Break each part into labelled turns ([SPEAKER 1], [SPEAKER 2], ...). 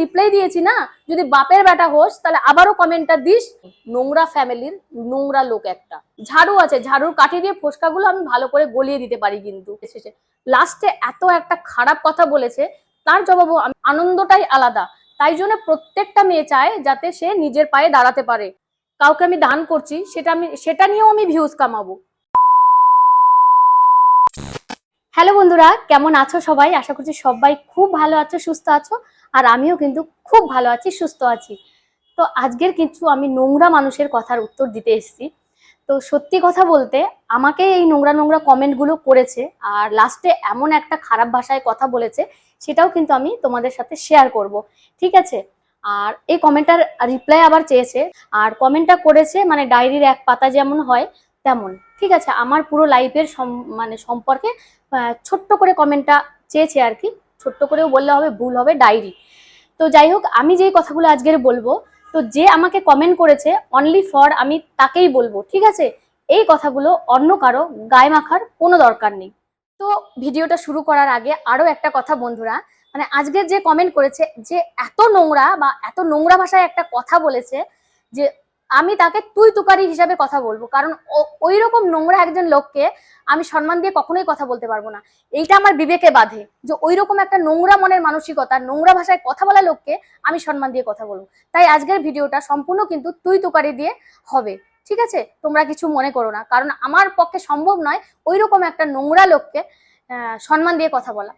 [SPEAKER 1] Reply দিয়েছি না, যদি বাপের বেটা হোস, তাহলে আবারও কমেন্টটা দিস। নোংরা ফ্যামিলির নোংরা লোক একটা। ঝাড়ু আছে, ঝাড়ুর কাঠি দিয়ে ফোসকাগুলো আমি ভালো করে গলিয়ে দিতে পারি কিন্তু। এসেছে। লাস্টে এত একটা খারাপ কথা বলেছে, তার জবাবও আনন্দটাই আলাদা। তাই জন্য প্রত্যেকটা মেয়ে চায় যাতে সে নিজের পায়ে দাঁড়াতে পারে। কাউকে আমি দান করছি, সেটা আমি, সেটা নিয়েও আমি ভিউজ কামাবো। হ্যালো বন্ধুরা, কেমন আছো সবাই? আশা করছি সবাই খুব ভালো আছো, সুস্থ আছো। আর আমিও কিন্তু খুব ভালো আছি, সুস্থ আছি। তো আজকের কিছু আমি নোংরা মানুষের কথার উত্তর দিতে এসেছি। তো সত্যি কথা বলতে আমাকে এই নোংরা নোংরা কমেন্টগুলো করেছে আর লাস্টে এমন একটা খারাপ ভাষায় কথা বলেছে, সেটাও কিন্তু আমি তোমাদের সাথে শেয়ার করব। ঠিক আছে? আর এই কমেন্টটার রিপ্লাই আবার চেয়েছে আর কমেন্টটা করেছে মানে ডায়েরির এক পাতা যেমন হয় তেমন। ঠিক আছে? আমার পুরো লাইফের সম মানে সম্পর্কে ছোট্ট করে কমেন্টটা চেয়েছে আর কি। ছোট্ট করেও বললে হবে, ভুল হবে, ডায়েরি। তো যাই হোক আমি যেই কথাগুলো আজকের বলব, তো যে আমাকে কমেন্ট করেছে অনলি ফর আমি তাকেই বলব, ঠিক আছে? এই কথাগুলো অন্য কারও গায়ে মাখার কোনো দরকার নেই। তো ভিডিওটা শুরু করার আগে আরও একটা কথা বন্ধুরা মানে আজকের যে কমেন্ট করেছে যে এত নোংরা বা এত নোংরা ভাষায় একটা কথা বলেছে যে আমি তাকে তুই তুকারি হিসাবে কথা বলব। কারণ ওই রকম নোংরা একজন লোককে আমি সম্মান দিয়ে কখনোই কথা বলতে পারব না। এইটা আমার বিবেকে বাধে যে ওই রকম একটা নোংরা মনের মানসিকতা, নোংরা ভাষায় কথা বলা লোককে আমি সম্মান দিয়ে কথা বলব। তাই আজকের ভিডিওটা সম্পূর্ণ কিন্তু তুই তুকারি দিয়ে হবে। ঠিক আছে? তোমরা কিছু মনে করো না। কারণ আমার পক্ষে সম্ভব নয় ওই রকম একটা নোংরা লোককে সম্মান দিয়ে কথা বলা।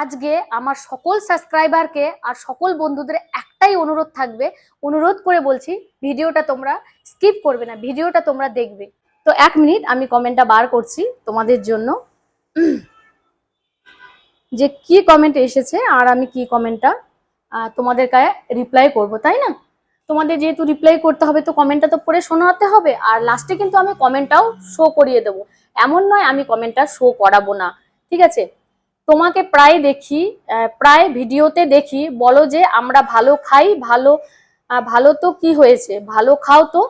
[SPEAKER 1] আজকে আমার সকল সাবস্ক্রাইবারকে আর সকল বন্ধুদের একটাই অনুরোধ থাকবে, অনুরোধ করে বলছি ভিডিওটা তোমরা স্কিপ করবে না, ভিডিওটা তোমরা দেখবে। তো এক মিনিট আমি কমেন্টটা বার করছি তোমাদের জন্য। যে কি কমেন্ট এসেছে আর আমি কি কমেন্টটা তোমাদের গায়ে রিপ্লাই করব, তাই না? তোমাদের যেহেতু রিপ্লাই করতে হবে তো কমেন্টটা তো পড়ে শোনাতে হবে, আর লাস্টে কিন্তু আমি কমেন্টটাও শো করিয়ে দেবো। এমন নয় আমি কমেন্টটা শো করাবো না, ঠিক আছে? তোমাকে প্রায় দেখি প্রায় ভিডিওতে দেখি, বলো যে আমরা ভালো খাই, ভালো ভালো তো কি হয়েছে? ভালো খাও তো।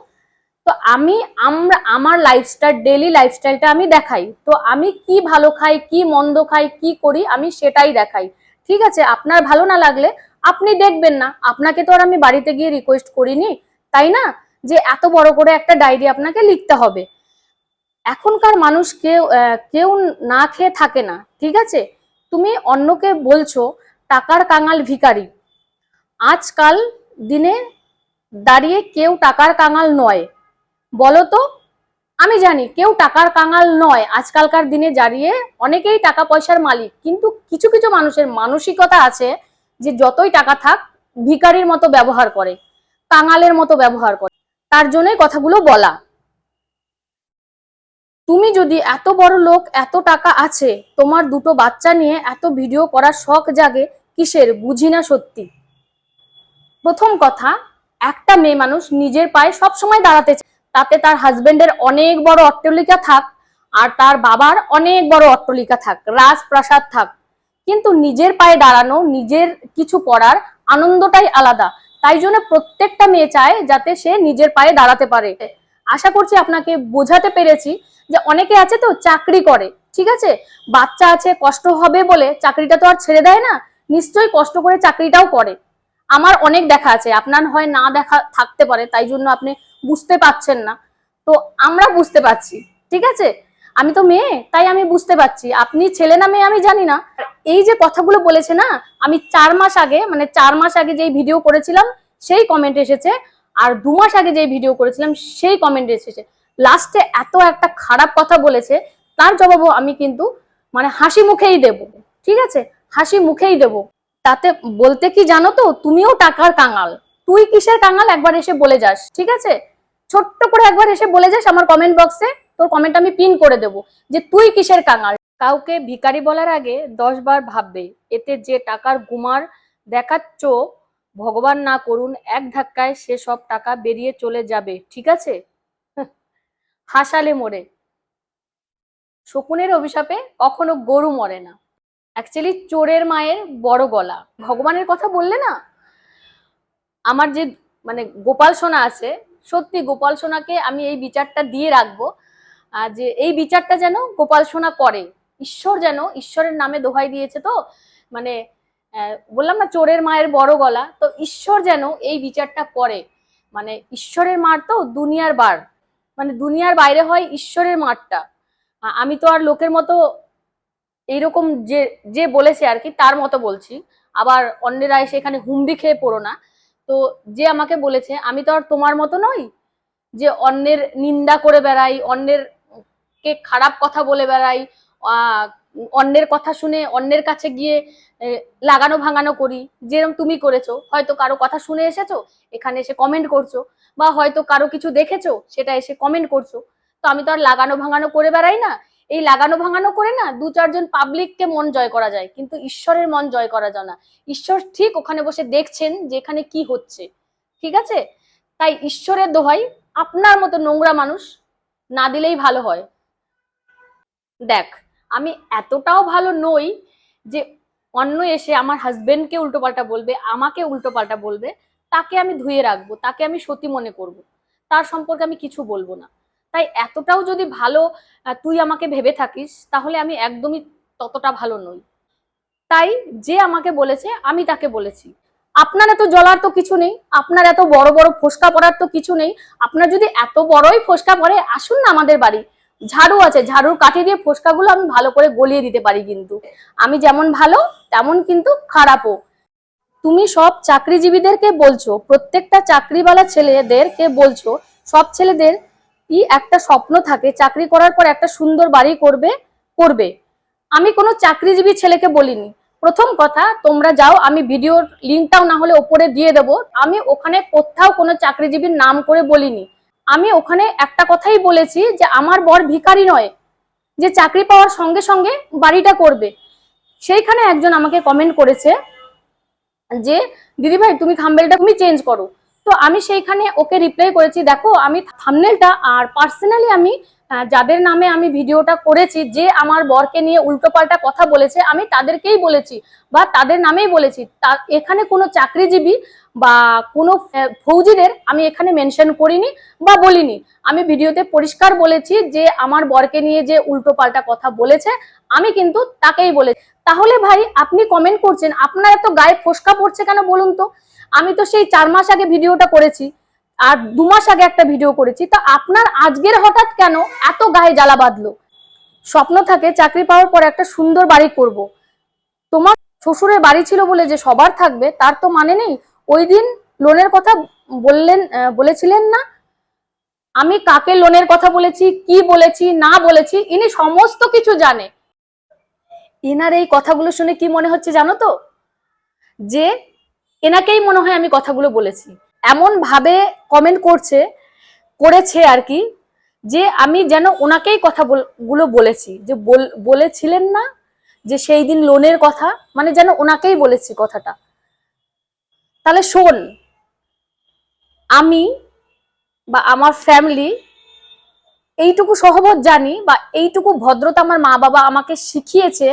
[SPEAKER 1] তো আমি, আমরা, আমার লাইফস্টাইল ডেলি লাইফস্টাইলটা আমি দেখাই। তো আমি কি ভালো খাই, কি মন্দ খাই, কি করি, আমি সেটাই দেখাই। ঠিক আছে, আপনার ভালো না লাগলে আপনি দেখবেন না। আপনাকে তো আর আমি বাড়িতে গিয়ে রিকোয়েস্ট করিনি, তাই না? যে এত বড় করে একটা ডায়েরি আপনাকে লিখতে হবে। এখনকার মানুষ কেউ কেউ না খেয়ে থাকে না, ঠিক আছে? তুমি অন্যকে বলছো টাকার কাঙাল ভিখারি। আজকাল দিনে দাঁড়িয়ে কেউ টাকার কাঙাল নয়। বলো তো, আমি জানি কেউ টাকার কাঙাল নয়। আজকালকার দিনে দাঁড়িয়ে অনেকেই টাকা পয়সার মালিক, কিন্তু কিছু কিছু মানুষের মানসিকতা আছে যে যতই টাকা থাক, ভিখারির মতো ব্যবহার করে, কাঙালের মতো ব্যবহার করে। তার জন্যই কথাগুলো বলা। তুমি যদি এত বড় লোক, এত টাকা আছে, তোমার দুটো বাচ্চা নিয়ে এত ভিডিও করার শখ জাগে, কিসের? বুঝি না সত্যি। প্রথম কথা, একটা মেয়ে মানুষ নিজের পায়ে সব সময় দাঁড়াতে। তাতে তার হাজবেন্ডের অনেক বড় অট্টালিকা থাক, আর তার বাবার অনেক বড় অট্টালিকা থাক, রাজপ্রাসাদ থাক। কিন্তু নিজের পায়ে দাঁড়ানো, নিজের কিছু করার আনন্দটাই আলাদা। তাই জন্য প্রত্যেকটা মেয়ে চায় যাতে সে নিজের পায়ে দাঁড়াতে পারে। আশা করছি আপনাকে বোঝাতে পেরেছি যে অনেকে আছে তো চাকরি করে, ঠিক আছে? বাচ্চা আছে, কষ্ট হবে বলে চাকরিটা তো আর ছেড়ে দেয় না, নিশ্চয়ই কষ্ট করে চাকরিটাও করে। আমার অনেক দেখা আছে, আপনার হয় না দেখা থাকতে পারে, তাই জন্য আপনি বুঝতে পাচ্ছেন না। তো আমরা বুঝতে পারছি, ঠিক আছে? আমি তো মেয়ে, তাই আমি বুঝতে পারছি। আপনি ছেলে না মেয়ে আমি জানি না। এই যে কথাগুলো বলেছে না, আমি চার মাস আগে মানে চার মাস আগে যেই ভিডিও করেছিলাম, সেই কমেন্ট এসেছে আর দু মাস আগে যেই ভিডিও করেছিলাম, সেই কমেন্ট এসেছে লাস্টে এত একটা খারাপ কথা বলেছে, তার জবাবও আমি কিন্তু মানে হাসি মুখেই দেব, ঠিক আছে? হাসি মুখেই দেব। তাতে বলতে কি জানো তো, তুমিও টাকার কাঙাল। তুই কিসের কাঙাল? একবার এসে বলে যাস, ঠিক আছে? ছোট্ট করে একবার এসে বলে যাস আমার কমেন্ট বক্সে তোর কমেন্ট আমি পিন করে দেব যে তুই কিসের কাঙাল? কাউকে ভিকারি বলার আগে দশ বার ভাববে, এতে যে টাকার গুমার দেখাচ্ছ ভগবান না করুন, এক ধাক্কায় সে সব টাকা বেরিয়ে চলে যাবে, ঠিক আছে? হাসালে মরে। শকুনের অভিশাপে কখনো গরু মরে না। অ্যাকচুয়ালি চোরের মায়ের বড় গলা। ভগবানের কথা বললে না? আমার যে মানে গোপাল সোনা আছে, সত্যি গোপাল সোনাকে আমি এই বিচারটা দিয়ে রাখব যে এই বিচারটা যেন গোপাল সোনা করে। ঈশ্বর যেন ঈশ্বরের নামে দোহাই দিয়েছে তো? মানে বললাম না চোরের মায়ের বড় গলা, তো ঈশ্বর যেন এই বিচারটা করে। মানে ঈশ্বরের মার তো দুনিয়ার বার। মানে দুনিয়ার বাইরে হয় ঈশ্বরের মারটা। আমি তো আর লোকের মতো এইরকম যে যে বলেছে আর কি, তার মতো বলছি। আবার অন্যেরা এসে এখানে হুমড়ি খেয়ে পড়ো না। তো যে আমাকে বলেছে, আমি তো আর তোমার মতো নই যে অন্যের নিন্দা করে বেড়াই অন্যের কে খারাপ কথা বলে বেড়াই অন্যের কথা শুনে অন্যের কাছে গিয়ে লাগানো ভাঙানো করি। যেরকম তুমি করেছ, হয়তো কারও কথা শুনে এসেছ, এখানে এসে কমেন্ট করছ, বা হয়তো কারও কিছু দেখেছ, সেটা এসে কমেন্ট করছ। তো আমি তো আর লাগানো ভাঙানো করে বেড়াই না। এই লাগানো ভাঙানো করে না দু চারজন পাবলিককে মন জয় করা যায়, কিন্তু ঈশ্বরের মন জয় করা যায় না। ঈশ্বর ঠিক ওখানে বসে দেখছেন যে এখানে কি হচ্ছে, ঠিক আছে? তাই ঈশ্বরের দোহাই আপনার মতো নোংরা মানুষ না দিলেই ভালো হয়। দেখ আমি এতটাও ভালো নই যে অন্য এসে আমার হাজবেন্ডকে উল্টোপাল্টা বলবে, আমাকে উল্টোপাল্টা বলবে, তাকে আমি ধুয়ে রাখব, তাকে আমি সতী মনে করব। তার সম্পর্কে আমি কিছু বলব না। তাই এতটাও যদি ভালো তুই আমাকে ভেবে থাকিস, তাহলে আমি একদমই ততটা ভালো নই। তাই যে আমাকে বলেছে, আমি তাকে বলেছি। আপনার এত জ্বলার তো কিছু নেই, আপনার এত বড় বড় ফোসকা পড়ার তো কিছু নেই, আপনার যদি এত বড়ই ফোসকা পড়ে, আসুন না আমাদের বাড়ি। ঝাড়ু আছে, ঝাড়ুর কাঠি দিয়ে ফোসকাগুলো আমি ভালো করে গলিয়ে দিতে পারি কিন্তু। আমি যেমন ভালো, তেমন কিন্তু খারাপও। তুমি সব চাকরিজীবীদেরকে বলছো, প্রত্যেকটা চাকরিওয়ালা ছেলেদেরকে বলছো, সব ছেলেদের কি একটা স্বপ্ন থাকে, চাকরি করার পর একটা সুন্দর বাড়ি করবে করবে। আমি কোনো চাকরিজীবী ছেলেকে বলিনি। প্রথম কথা, তোমরা যাও, আমি ভিডিওর লিঙ্কটাও না হলে ওপরে দিয়ে দেব। আমি ওখানে কোথাও কোনো চাকরিজীবীর নাম করে বলিনি। আমি ওখানে একটা কথাই বলেছি যে আমার বর ভিখারি নয়, যে চাকরি পাওয়ার সঙ্গে সঙ্গে বাড়িটা করবে। সেইখানে একজন আমাকে কমেন্ট করেছে যে দিদি ভাই তুমি থাম্বেলটা তুমি চেঞ্জ করো। তো আমি সেইখানে ওকে রিপ্লাই করেছি, দেখো, আমি থাম্বনেলটা আর পার্সোনালি আমি যাদের নামে আমি ভিডিওটা করেছি, যে আমার বরকে নিয়ে উল্টোপাল্টা কথা বলেছে, আমি তাদেরকেই বলেছি বা তাদের নামেই বলেছি। তা, এখানে কোনো চাকরিজীবী বা কোনো ফৌজিদের আমি এখানে মেনশন করিনি বা বলিনি। আমি ভিডিওতে পরিষ্কার বলেছি যে আমার বরকে নিয়ে যে উল্টোপাল্টা কথা বলেছে, আমি কিন্তু তাকেই বলেছি। তাহলে ভাই, আপনি কমেন্ট করছেন, আপনার এত গায়ে ফোসকা পড়ছে কেন বলুন তো? আমি তো সেই চার মাস আগে ভিডিওটা করেছি, আর দু মাস আগে একটা ভিডিও করেছি, তা আপনার আজকের হঠাৎ কেন এত গায়ে জ্বালা বাঁধলো? স্বপ্ন থাকে চাকরি পাওয়ার পর একটা সুন্দর বাড়ি করব। তোমার শ্বশুরের বাড়ি ছিল বলে যে সবার থাকবে, তার তো মানে নেই। ওই দিন লোনের কথা বললেন বলেছিলেন না। আমি কাকে লোনের কথা বলেছি, কি বলেছি, না বলেছি, ইনি সমস্ত কিছু জানে। এনার এই কথাগুলো শুনে কি মনে হচ্ছে জানো তো? যে এনাকেই মনে হয় আমি কথাগুলো বলেছি। এমন ভাবে কমেন্ট করছে, করেছে আর কি, যে আমি যেন ওনাকেই কথা বল- গুলো বলেছি। যে বল- বলেছিলেন না যে সেই দিন লোনের কথা মানে যেন ওনাকেই বলেছি কথাটা। তাহলে শোন, আমি বা আমার ফ্যামিলি এইটুকু সহবত জানি বা এইটুকু ভদ্রতা আমার মা বাবা আমাকে শিখিয়েছে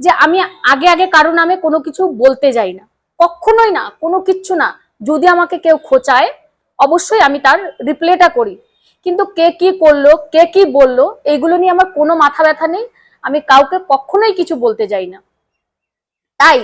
[SPEAKER 1] যে আমি আগে আগে কারও নামে কোনো কিছু বলতে যাই না। কখনোই না, কোনো কিচ্ছু না। যদি আমাকে কেউ খোঁচায়, অবশ্যই আমি তার রিপ্লেটা করি। কিন্তু কে কি করল, কে কি বলল এইগুলো নিয়ে আমার কোনো মাথা ব্যথা নেই। আমি কাউকে কখনোই কিছু বলতে যাই না। তাই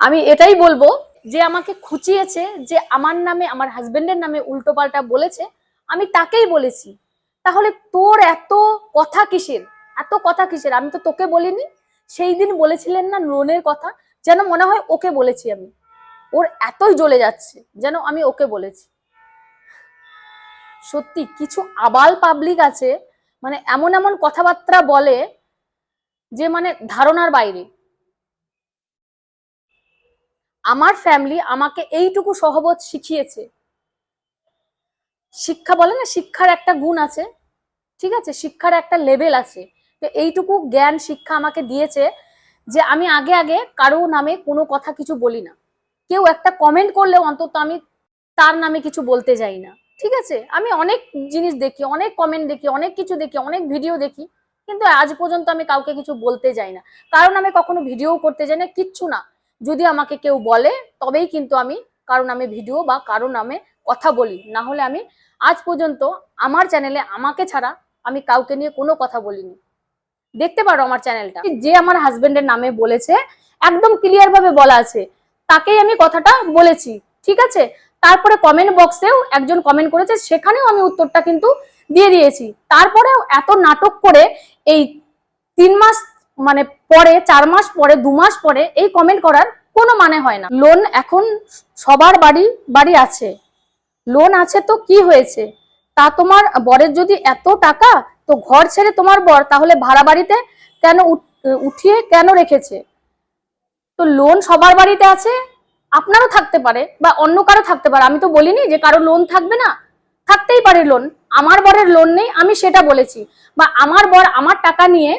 [SPEAKER 1] আমি এটাই বলব যে আমাকে খুঁচিয়েছে, যে আমার নামে, আমার হাজবেন্ডের নামে উল্টোপাল্টা বলেছে, আমি তাকেই বলেছি। তাহলে তোর এত কথা কিসের? এত কথা কিসের? আমি তো তোকে বলিনি। সেই দিন বলেছিলেন না লোনের কথা, যেন মনে হয় ওকে বলেছি আমি। ওর এতই জ্বলে যাচ্ছে, যেন আমি ওকে বলেছি। সত্যি, কিছু আবাল পাবলিক আছে মানে এমন এমন কথাবার্তা বলে, যে মানে ধারণার বাইরে। আমার ফ্যামিলি আমাকে এইটুকু সহবত শিখিয়েছে। শিক্ষা বলে না, শিক্ষার একটা গুণ আছে, ঠিক আছে? শিক্ষার একটা লেভেল আছে। তো এইটুকু জ্ঞান, শিক্ষা আমাকে দিয়েছে যে আমি আগে আগে কারও নামে কোনো কথা কিছু বলি না। কেউ একটা কমেন্ট করলেও অন্তত আমি তার নামে কিছু বলতে যাই না, ঠিক আছে? আমি অনেক জিনিস দেখি, অনেক কমেন্ট দেখি, অনেক কিছু দেখি, অনেক ভিডিও দেখি, কিন্তু আজ পর্যন্ত আমি কাউকে কিছু বলতে যাই না। কারণ আমি কখনো ভিডিও করতে যাই না, কিচ্ছু না। যদি আমাকে কেউ বলে, তবেই কিন্তু আমি কারও নামে ভিডিও বা কারও নামে কথা বলি। না হলে আমি আজ পর্যন্ত আমার চ্যানেলে আমাকে ছাড়া আমি কাউকে নিয়ে কোনো কথা বলিনি। দেখতে পারো আমার চ্যানেলটা। যে আমার হাজবেন্ডের নামে বলেছে, একদম ক্লিয়ার ভাবে বলা আছে। তাকেই আমি কথাটা বলেছি, ঠিক আছে? তারপরে কমেন্ট বক্সেও একজন কমেন্ট করেছে, সেখানেও আমি উত্তরটা কিন্তু দিয়ে দিয়েছি। তারপরেও এত নাটক করে এই তিন মাস মানে পরে, চার মাস পরে, দু মাস পরে এই কমেন্ট করার কোনো মানে হয় না। লোন এখন সবার বাড়ি বাড়ি আছে। লোন আছে তো কি হয়েছে? তা তোমার বরের যদি এত টাকা, তো ঘর ছেড়ে তোমার বর তাহলে ভাড়া বাড়িতে কেন উঠিয়ে কেন রেখেছে? তো লোন সবার বাড়িতে আছে, আপনারও থাকতে পারে বা অন্য কারও থাকতে পারে। আমি তো বলিনি যে কারও লোন থাকবে না। থাকতেই পারে লোন আমার বরের লোন নেই, আমি সেটা বলেছি। বা আমার বর আমার টাকা নিয়ে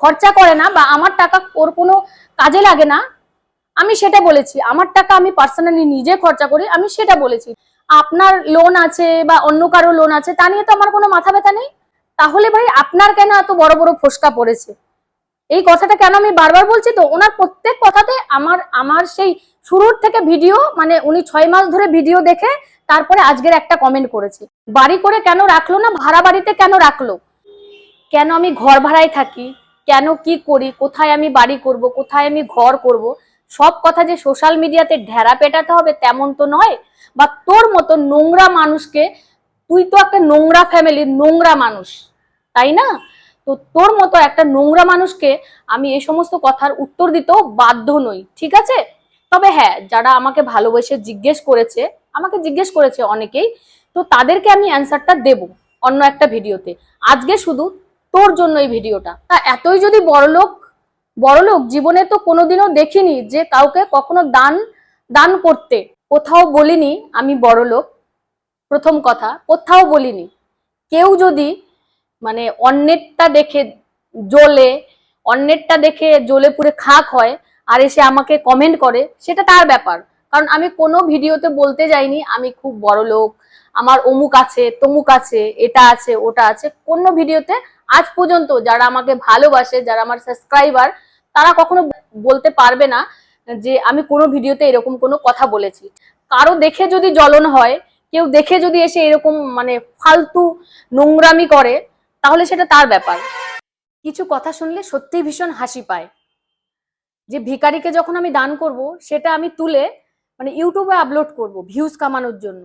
[SPEAKER 1] খরচা করে না বা আমার টাকা ওর কোনো কাজে লাগে না, আমি সেটা বলেছি। আমার টাকা আমি পার্সোনালি নিজে খরচা করি, আমি সেটা বলেছি। আপনার লোন আছে বা অন্য কারও লোন আছে, তা নিয়ে তো আমার কোনো মাথা ব্যথা নেই। তাহলে ভাই আপনার কেন এত বড় বড় ফোসকা পড়েছে? এই কথাটা কেন আমি বারবার বলছি তো? ওনার প্রত্যেক কথাতে আমার আমার সেই শুরুর থেকে ভিডিও মানে উনি ছয় মাস ধরে ভিডিও দেখে তারপরে আজকের একটা কমেন্ট করেছে। বাড়ি করে কেন রাখল না? ভাড়া বাড়িতে কেন রাখল? কেন আমি ঘর ভাড়ায় থাকি? কেন কি করি, কোথায় আমি বাড়ি করব, কোথায় আমি ঘর করব, সব কথা যে সোশ্যাল মিডিয়াতে ঢেরা পেটাতে হবে তেমন তো নয়। বা তোর মতো নোংরা মানুষকে, তুই তো একটা নোংরা ফ্যামিলির নোংরা মানুষ, তাই না? তো তোর মতো একটা নোংরা মানুষকে আমি এই সমস্ত কথার উত্তর দিতেও বাধ্য নই, ঠিক আছে? তবে হ্যাঁ যারা আমাকে ভালোবেসে জিজ্ঞেস করেছে, আমাকে জিজ্ঞেস করেছে অনেকেই, তো তাদেরকে আমি অ্যান্সারটা দেব অন্য একটা ভিডিওতে আজকে শুধু তোর জন্য এই ভিডিওটা। তা এতই যদি বড়লোক বড়লোক জীবনে তো কোনোদিনও দেখিনি যে কাউকে কখনো দান দান করতে। কোথাও বলিনি আমি বড়লোক, প্রথম কথা। কোথাও বলিনি। কেউ যদি মানে অন্যেরটা দেখে জ্বলে, অন্যেরটা দেখে জ্বলে পুড়ে খাক হয় আর এসে আমাকে কমেন্ট করে, সেটা তার ব্যাপার। কারণ আমি কোনো ভিডিওতে বলতে যাইনি আমি খুব বড় লোক আমার অমুক আছে, তমুক আছে, এটা আছে, ওটা আছে। কোনো ভিডিওতে আজ পর্যন্ত যারা আমাকে ভালোবাসে, যারা আমার সাবস্ক্রাইবার তারা কখনো বলতে পারবে না যে আমি কোনো ভিডিওতে এরকম কোনো কথা বলেছি। কারও দেখে যদি জ্বলন হয়, কেউ দেখে যদি এসে এরকম মানে ফালতু নোংরামি করে, তাহলে সেটা তার ব্যাপার। কিছু কথা শুনলে সত্যিই ভীষণ হাসি পায়। যে ভিখারিকে যখন আমি দান করব, সেটা আমি তুলে মানে ইউটিউবে আপলোড করব ভিউজ কামানোর জন্য।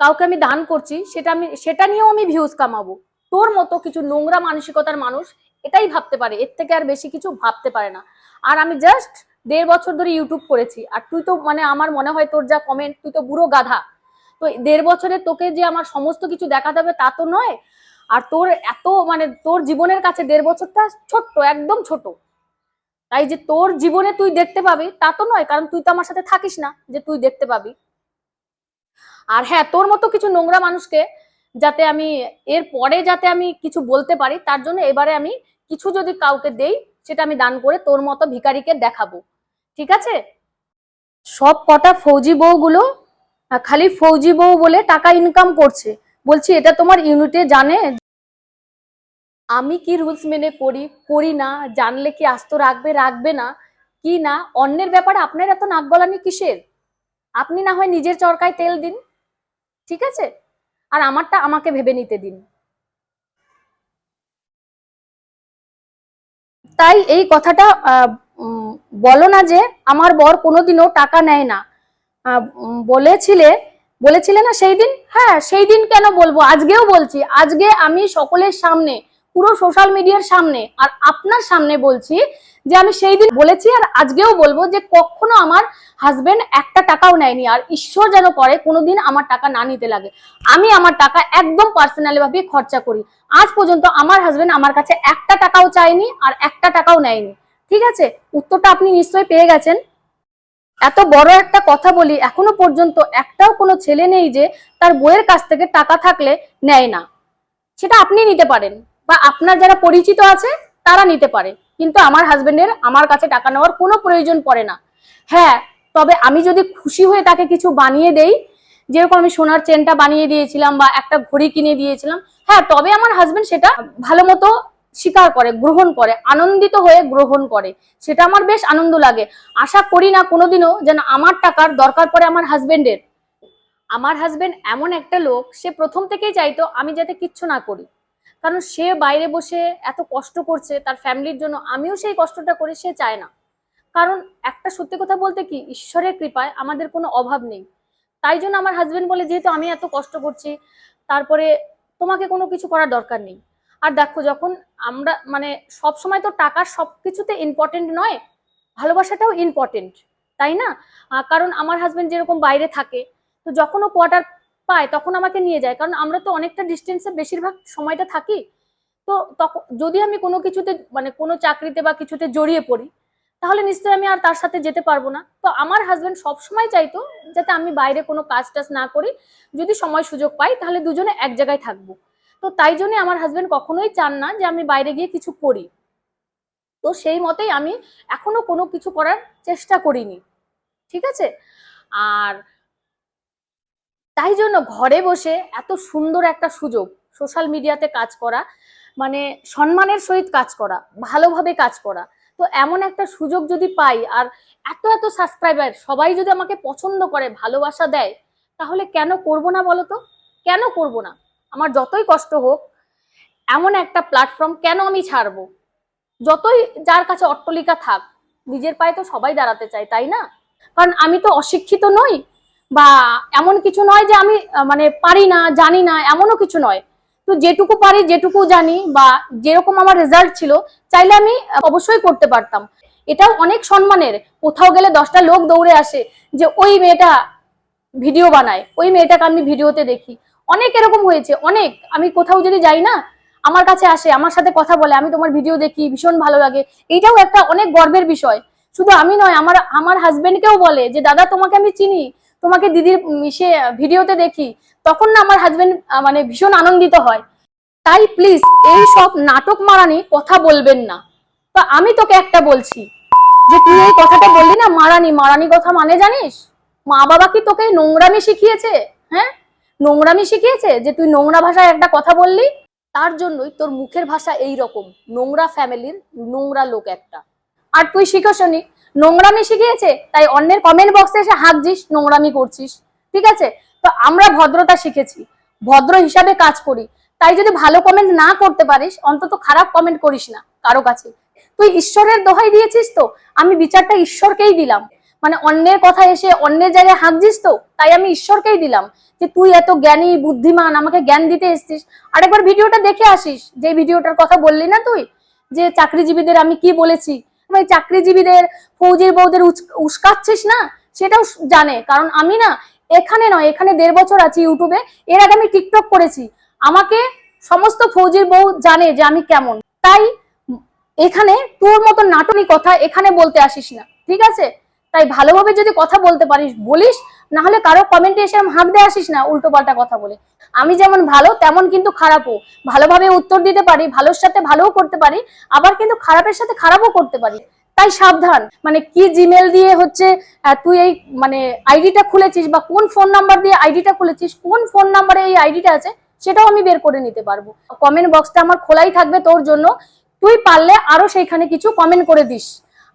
[SPEAKER 1] কাউকে আমি দান করছি, সেটা আমি, সেটা নিয়েও আমি ভিউজ কামাবো। তোর মতো কিছু নোংরা মানসিকতার মানুষ এটাই ভাবতে পারে। এর থেকে আর বেশি কিছু ভাবতে পারে না। আর আমি জাস্ট দেড় বছর ধরে ইউটিউব করেছি। আর তুই তো মানে আমার মনে হয় তোর যা কমেন্ট তুই তো বুড়ো গাধা। তো দেড় বছরে তোকে যে আমার সমস্ত কিছু দেখাতে হবে তা তো নয়। আর তোর এত মানে তোর জীবনের কাছে দেড় বছরটা ছোট্ট, একদম ছোট। তাই যে তোর জীবনে তুই দেখতে পাবি তা তো নয়, কারণ তুই তো আমার সাথে থাকিস না যে তুই দেখতে পাবি। আর হ্যাঁ তোর মতো কিছু নোংরা মানুষকে যাতে আমি, এর পরে যাতে আমি কিছু বলতে পারি, তার জন্য এবারে আমি কিছু যদি কাউকে দেই, সেটা আমি দান করে তোর মতো ভিখারিকে দেখাবো। ঠিক আছে? সব কটা ফৌজি বউগুলো খালি ফৌজি বউ বলে টাকা ইনকাম করছে। বলছি, এটা তোমার ইউনিটে জানে? আমি কি রুলস মেনে করি করি না, জানলে কি আস্ত রাখবে রাখবে না, কি না, অন্যের ব্যাপারে আপনার এত নাক গলানি কিসের? আপনি না হয় নিজের চরকায় তেল দিন। ঠিক আছে? আর আমারটা আমাকে ভেবে নিতে দিন। তাই এই কথাটা বলো না যে আমার বর কোনোদিনও টাকা নেয় না। বলেছিলে বলেছিলে না সেই দিন? হ্যাঁ সেই দিন কেন বলব? আজকেও বলছি, আজকে আমি সকলের সামনে পুরো সোশ্যাল মিডিয়ার সামনে আর আপনার সামনে বলছি যে আমি সেই দিন বলেছি আর আজকেও বলব যে কখনো আমার হাজবেন্ড একটা টাকাও নেয়নি আর ঈশ্বর যেন করে কোনোদিন আমার টাকা না নিতে লাগে। আমি আমার টাকা একদম পার্সোনালি ভাবে খরচা করি। আজ পর্যন্ত আমার হাজবেন্ড আমার কাছে একটা টাকাও চায়নি আর একটা টাকাও নেয়নি। ঠিক আছে? উত্তরটা আপনি নিশ্চয়ই পেয়ে গেছেন। এত বড় একটা কথা বলি, এখনও পর্যন্ত একটাও কোনো ছেলে নেই যে তার বইয়ের কাছ থেকে টাকা থাকলে নেয় না। সেটা আপনি নিতে পারেন। বা আপনার যারা পরিচিত আছে, তারা নিতে পারে। কিন্তু আমার হাজবেন্ডের আমার কাছে টাকা নেওয়ার কোনো প্রয়োজন পড়ে না। হ্যাঁ তবে আমি যদি খুশি হয়ে তাকে কিছু বানিয়ে দেই, যেরকম আমি সোনার চেনটা বানিয়ে দিয়েছিলাম বা একটা ঘড়ি কিনে দিয়েছিলাম হ্যাঁ তবে আমার হাজবেন্ড সেটা ভালো মতো স্বীকার করে, গ্রহণ করে, আনন্দিত হয়ে গ্রহণ করে। সেটা আমার বেশ আনন্দ লাগে। আশা করি না কোনোদিনও যেন আমার টাকার দরকার পড়ে আমার হাজবেন্ডের আমার হাজবেন্ড এমন একটা লোক, সে প্রথম থেকেই চাইতো আমি যাতে কিচ্ছু না করি। কারণ সে বাইরে বসে এত কষ্ট করছে, তার ফ্যামিলির জন্য আমিও সেই কষ্টটা করি, সে চায় না। কারণ একটা সত্যি কথা বলতে কি, ঈশ্বরের কৃপায় আমাদের কোনো অভাব নেই। তাই জন্য আমার হাজব্যান্ড বলে, যেহেতু আমি এত কষ্ট করছি, তারপরে তোমাকে কোনো কিছু করার দরকার নেই। আর দেখো, যখন আমরা মানে সব সময় তো টাকার সব কিছুতে ইম্পর্টেন্ট নয়, ভালোবাসাটাও ইম্পর্টেন্ট তাই না? কারণ আমার হাজব্যান্ড যেরকম বাইরে থাকে, তো যখন ও কোয়ার্টার পায়, তখন আমাকে নিয়ে যায়। কারণ আমরা তো অনেকটা ডিস্টেন্সে বেশিরভাগ সময়টা থাকি। তো তখন যদি আমি কোনো কিছুতে মানে কোনো চাকরিতে বা কিছুতে জড়িয়ে পড়ি, তাহলে নিশ্চয়ই আমি আর তার সাথে যেতে পারব না। তো আমার হাজবেন্ড সবসময় চাইতো যাতে আমি বাইরে কোনো কাজ টাজ না করি। যদি সময় সুযোগ পাই, তাহলে দুজনে এক জায়গায় থাকব। তো তাই জন্য আমার হাজবেন্ড কখনোই চান না যে আমি বাইরে গিয়ে কিছু করি। তো সেই মতেই আমি এখনও কোনো কিছু করার চেষ্টা করিনি। ঠিক আছে? আর তাই জন্য ঘরে বসে এত সুন্দর একটা সুযোগ সোশ্যাল মিডিয়াতে কাজ করা মানে সম্মানের সহিত কাজ করা, ভালোভাবে কাজ করা, তো এমন একটা সুযোগ যদি পাই আর এত এত সাবস্ক্রাইবার সবাই যদি আমাকে পছন্দ করে, ভালোবাসা দেয়, তাহলে কেন করব না বলো তো কেন করব না? আমার যতই কষ্ট হোক, এমন একটা প্ল্যাটফর্ম কেন আমি ছাড়বো? যতই যার কাছে অট্টলিকা থাক, নিজের পায়ে তো সবাই দাঁড়াতে চায়, তাই না? কারণ আমি তো অশিক্ষিত নই বা এমন কিছু নয় যে আমি মানে পারি না, জানি না, এমনও কিছু নয়। তো যেটুকু পারি, যেটুকু জানি বা যেরকম আমার রেজাল্ট ছিল, চাইলে আমি অবশ্যই করতে পারতাম। এটাও অনেক সম্মানের। কোথাও গেলে দশটা লোক দৌড়ে আসে যে, ওই মেয়েটা ভিডিও বানায়, ওই মেয়েটাকে আমি ভিডিওতে দেখি। অনেক এরকম হয়েছে, অনেক। আমি কোথাও যদি যাই না, আমার কাছে আসে, আমার সাথে কথা বলে, আমি তোমার ভিডিও দেখি, ভীষণ ভালো লাগে। এইটাও একটা অনেক গর্বের বিষয়। শুধু আমি নয়, আমার আমার হাজবেন্ডকেও বলে যে, দাদা, তোমাকে আমি চিনি। তোমাকে দিদির সে ভিডিওতে দেখি, তখন না আমার হাজবেন্ড মানে ভীষণ আনন্দিত হয়। তাই প্লিজ এই সব নাটক মারানি কথা বলবেন না। তো আমি তোকে একটা বলছি, যে তুই এই কথাটা বললি না মারানি মারানি কথা মানে জানিস? মা বাবা কি তোকে নোংরামি শিখিয়েছে? হ্যাঁ? নোংরামি শিখিয়েছে যে তুই নোংরা ভাষায় একটা কথা বললি? তার জন্যই তোর মুখের ভাষা এই রকম নোংরা ফ্যামিলির নোংরা লোক একটা। আর তুই শিখোসনি নোংরামি শিখিয়েছে? তাই অন্যের কমেন্ট বক্সে এসে হাঁকছিস নোংরামি করছিস। ঠিক আছে? তো আমরা ভদ্রতা শিখেছি। ভদ্র হিসাবে কাজ করি। তাই যদি ভালো কমেন্ট না করতে পারিস, অন্তত খারাপ কমেন্ট করিস না কারও কাছে। তুই ঈশ্বরের দোহাই দিয়েছিস তো? আমি বিচারটা ঈশ্বরকেই দিলাম। মানে অন্যের কথা এসে অন্যের জায়গায় হাঁকছিস তো? তাই আমি ঈশ্বরকেই দিলাম। যে তুই এত জ্ঞানী, বুদ্ধিমান, আমাকে জ্ঞান দিতে এসছিস। আরেকবার ভিডিওটা দেখে আসিস। যে ভিডিওটার কথা বললি না তুই? যে চাকরিজীবীদের আমি কি বলেছি? ভাই চাকরিজীবীদের, ফৌজির বউদের উস্কাচ্ছিস না? সেটাও জানে। কারণ আমি না এখানে নয়, এখানে দেড় বছর আছি ইউটিউবে। এর আগে আমি টিকটক করেছি। আমাকে সমস্ত ফৌজির বউ জানে যে আমি কেমন। তাই এখানে তোর মতো নাটনি কথা এখানে বলতে আসিস না। ঠিক আছে? তাই ভালোভাবে যদি কথা বলতে পারিস, বলিস না হলে কারও কমেন্টে এসে হাঁক দিয়ে আসিস না উল্টো পাল্টা কথা বলে। আমি যেমন ভালো, তেমন কিন্তু খারাপও। ভালোভাবে উত্তর দিতে পারি, ভালোর সাথে ভালোও করতে পারি, আবার কিন্তু খারাপের সাথে খারাপও করতে পারি। তাই সাবধান। মানে কি জিমেল দিয়ে হচ্ছে তুই এই মানে আইডিটা খুলেছিস বা কোন ফোন নাম্বার দিয়ে আইডিটা খুলেছিস, কোন ফোন নাম্বারে এই আইডিটা আছে, সেটাও আমি বের করে নিতে পারব। কমেন্ট বক্সটা আমার খোলাই থাকবে তোর জন্য। তুই পারলে আরও সেইখানে কিছু কমেন্ট করে দিস।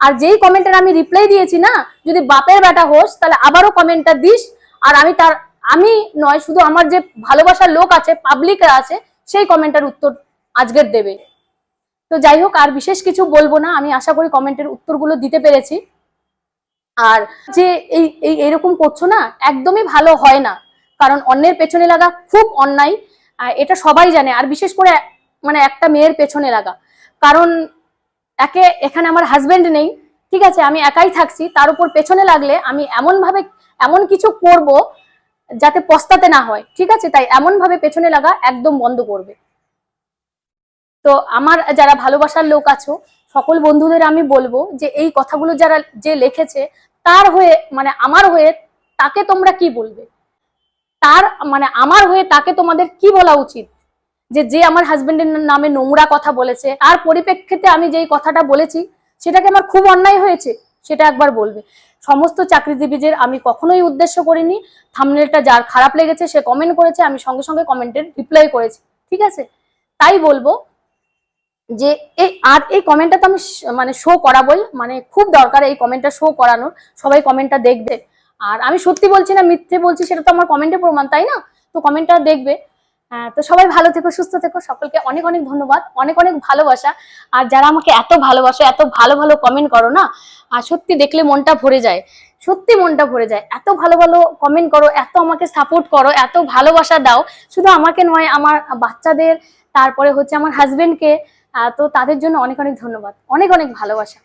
[SPEAKER 1] আর যেই কমেন্টের আমি রিপ্লাই দিয়েছি না, যদি বাপের বেটা হোস, তাহলে আবারও কমেন্টটা দিস। আর আমি তার, আমি নয়, শুধু আমার যে ভালোবাসার লোক আছে পাবলিকরা আছে, সেই কমেন্টের উত্তর আজকের দেবে। তো যাই হোক, আর বিশেষ কিছু বলব না, আমি আশা করি কমেন্টের উত্তরগুলো দিতে পেরেছি। আর যে এই এই, এরকম করছ না, একদমই ভালো হয় না। কারণ অন্যের পেছনে লাগা খুব অন্যায় এটা সবাই জানে। আর বিশেষ করে মানে একটা মেয়ের পেছনে লাগা। কারণ একে এখানে আমার হাজবেন্ড নেই, ঠিক আছে, আমি একাই থাকছি, তার উপর পেছনে লাগলে আমি এমন ভাবে এমন কিছু করব যাতে পস্তাতে না হয়, ঠিক আছে, তাই এমন ভাবে পেছনে লাগা একদম বন্ধ করবে। তো আমার যারা ভালোবাসার লোক আছো, সকল বন্ধুদের আমি বলব যে এই কথাগুলো যারা যে লিখেছে, তার হয়ে মানে আমার হয়ে তাকে তোমরা কি বলবে? তার মানে আমার হয়ে তাকে তোমাদের কি বলা উচিত? যে যে আমার হাজবেন্ডের নামে নোংরা কথা বলেছে, তার পরিপ্রেক্ষিতে আমি যেই কথাটা বলেছি, সেটাকে আমার খুব অন্যায় হয়েছে, সেটা একবার বলবে। সমস্ত চাকরিজীবীদের আমি কখনোই উদ্দেশ্য করিনি থামনেলটা যার খারাপ লেগেছে সে কমেন্ট করেছে, আমি সঙ্গে সঙ্গে কমেন্টের রিপ্লাই করেছি, ঠিক আছে? তাই বলব যে এই আর এই কমেন্টটা তো আমি মানে শো করাবই মানে খুব দরকার এই কমেন্টটা শো করানোর, সবাই কমেন্টটা দেখবে। আর আমি সত্যি বলছি না, মিথ্যে বলছি, সেটা তো আমার কমেন্টে প্রমাণ, তাই না? তো কমেন্টটা দেখবে। তো সবাই ভালো থেকো, সুস্থ থেকো। সকলকে অনেক অনেক ধন্যবাদ, অনেক অনেক ভালোবাসা। আর যারা আমাকে এত ভালোবাসো, এত ভালো ভালো কমেন্ট করো না, আর সত্যি দেখলে মনটা ভরে যায়, সত্যি মনটা ভরে যায়। এত ভালো ভালো কমেন্ট করো, এত আমাকে সাপোর্ট করো, এত ভালোবাসা দাও। শুধু আমাকে নয়, আমার বাচ্চাদের, তারপরে হচ্ছে আমার হাজবেন্ডকে তো তাদের জন্য অনেক অনেক ধন্যবাদ। অনেক অনেক ভালোবাসা।